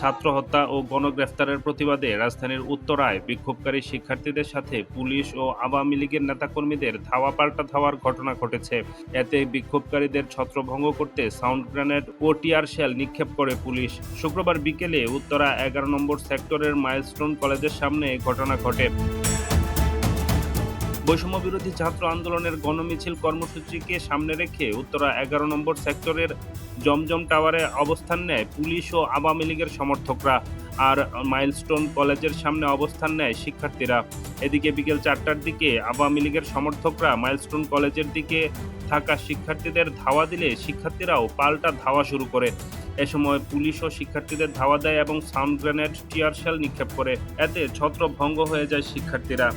ছাত্র হত্যা ও গণগ্রেফতারের প্রতিবাদে রাজধানীর উত্তরায় বিক্ষোভকারী শিক্ষার্থীদের সাথে পুলিশ ও আওয়ামী লীগের নেতাকর্মীদের ধাওয়া পাল্টা ধাওয়ার ঘটনা ঘটেছে। এতে বিক্ষোভকারীদের ছত্রভঙ্গ করতে সাউন্ড গ্রেনেড ও টিয়ার শেল নিক্ষেপ করে পুলিশ। শুক্রবার বিকেলে উত্তরা এগারো নম্বর সেক্টরের মাইলস্টোন কলেজের সামনে ঘটনা ঘটে। বৈষম্য বিরোধী ছাত্র আন্দোলনের গণমিছিল কর্মসূচিকে সামনে রেখে উত্তরা এগারো নম্বর সেক্টরের জমজম টাওয়ারে অবস্থান নেয় পুলিশ ও আওয়ামী লীগের সমর্থকরা আর মাইলস্টোন কলেজের সামনে অবস্থান নেয় শিক্ষার্থীরা। এদিকে বিকেল চারটার দিকে আওয়ামী লীগের সমর্থকরা মাইলস্টোন কলেজের দিকে থাকা শিক্ষার্থীদের ধাওয়া দিলে শিক্ষার্থীরাও পাল্টা ধাওয়া শুরু করে। এ সময় পুলিশ ও শিক্ষার্থীদের ধাওয়া দেয় এবং সাউন্ড গ্রেনেড, টিয়ার শেল নিক্ষেপ করে। এতে ছত্রভঙ্গ হয়ে যায় শিক্ষার্থীরা।